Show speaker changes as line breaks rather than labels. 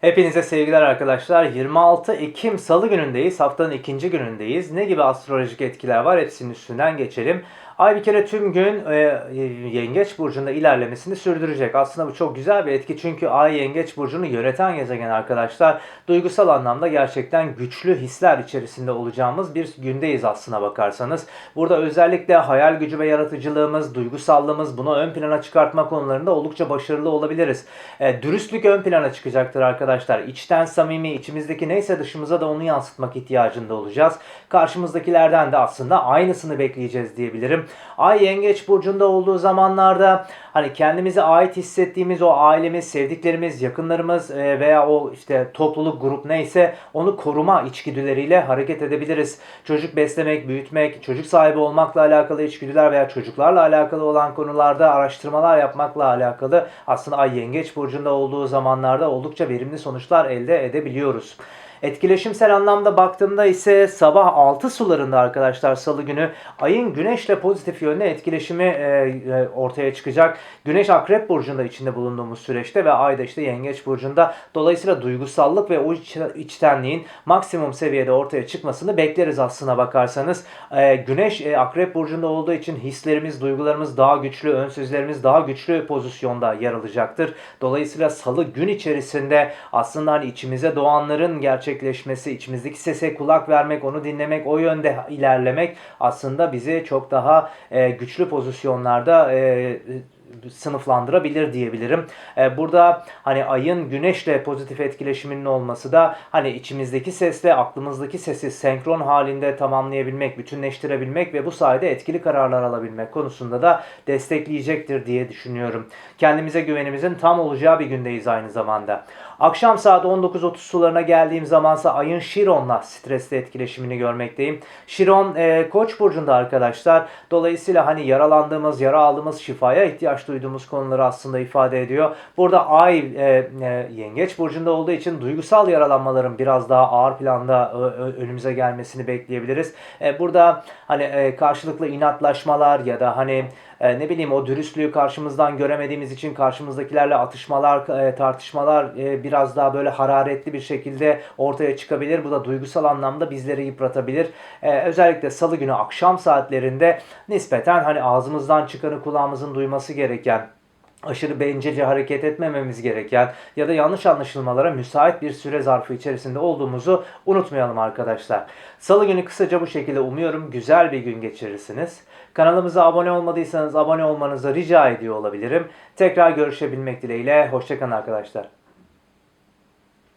Hepinize sevgiler arkadaşlar. 26 Ekim Salı günündeyiz. Haftanın ikinci günündeyiz. Ne gibi astrolojik etkiler var? Hepsinin üstünden geçelim. Ay bir kere tüm gün e, e, Yengeç Burcu'nda ilerlemesini sürdürecek. Aslında bu çok güzel bir etki çünkü Ay Yengeç Burcu'nu yöneten gezegen arkadaşlar. Duygusal anlamda gerçekten güçlü hisler içerisinde olacağımız bir gündeyiz aslına bakarsanız. Burada özellikle hayal gücü ve yaratıcılığımız, duygusallığımız bunu ön plana çıkartma konularında oldukça başarılı olabiliriz. E, dürüstlük ön plana çıkacaktır arkadaşlar. İçten samimi, içimizdeki neyse dışımıza da onu yansıtmak ihtiyacında olacağız. Karşımızdakilerden de aslında aynısını bekleyeceğiz diyebilirim. Ay Yengeç burcunda olduğu zamanlarda hani kendimize ait hissettiğimiz o ailemiz, sevdiklerimiz, yakınlarımız e, veya o işte topluluk, grup neyse onu koruma içgüdüleriyle hareket edebiliriz. Çocuk beslemek, büyütmek, çocuk sahibi olmakla alakalı içgüdüler veya çocuklarla alakalı olan konularda araştırmalar yapmakla alakalı aslında Ay Yengeç burcunda olduğu zamanlarda oldukça verimli sonuçlar elde edebiliyoruz. Etkileşimsel anlamda baktığımda ise sabah 6 sularında arkadaşlar salı günü ayın güneşle pozitif yönde etkileşimi e, e, ortaya çıkacak. Güneş akrep burcunda içinde bulunduğumuz süreçte ve ay da işte yengeç burcunda. Dolayısıyla duygusallık ve o iç, içtenliğin maksimum seviyede ortaya çıkmasını bekleriz aslına bakarsanız. E, güneş e, akrep burcunda olduğu için hislerimiz, duygularımız daha güçlü, ön sözlerimiz daha güçlü pozisyonda yer alacaktır. Dolayısıyla salı gün içerisinde aslında hani içimize doğanların gerçek gerçekleşmesi, içimizdeki sese kulak vermek, onu dinlemek, o yönde ilerlemek aslında bizi çok daha e, güçlü pozisyonlarda e, sınıflandırabilir diyebilirim. Ee, burada hani ayın güneşle pozitif etkileşiminin olması da hani içimizdeki sesle aklımızdaki sesi senkron halinde tamamlayabilmek, bütünleştirebilmek ve bu sayede etkili kararlar alabilmek konusunda da destekleyecektir diye düşünüyorum. Kendimize güvenimizin tam olacağı bir gündeyiz aynı zamanda. Akşam saat 19.30 sularına geldiğim zamansa ayın Şiron'la stresli etkileşimini görmekteyim. Şiron e, Koç burcunda arkadaşlar. Dolayısıyla hani yaralandığımız, yara aldığımız şifaya ihtiyaç duyduğumuz konuları aslında ifade ediyor. Burada ay e, e, Yengeç burcunda olduğu için duygusal yaralanmaların biraz daha ağır planda önümüze gelmesini bekleyebiliriz. E, burada hani e, karşılıklı inatlaşmalar ya da hani e, ne bileyim o dürüstlüğü karşımızdan göremediğimiz için karşımızdakilerle atışmalar, e, tartışmalar e, biraz daha böyle hararetli bir şekilde ortaya çıkabilir. Bu da duygusal anlamda bizleri yıpratabilir. E, özellikle salı günü akşam saatlerinde nispeten hani ağzımızdan çıkanı kulağımızın duyması gereken aşırı bencilce hareket etmememiz gereken ya da yanlış anlaşılmalara müsait bir süre zarfı içerisinde olduğumuzu unutmayalım arkadaşlar. Salı günü kısaca bu şekilde umuyorum güzel bir gün geçirirsiniz. Kanalımıza abone olmadıysanız abone olmanızı rica ediyor olabilirim. Tekrar görüşebilmek dileğiyle. Hoşçakalın arkadaşlar.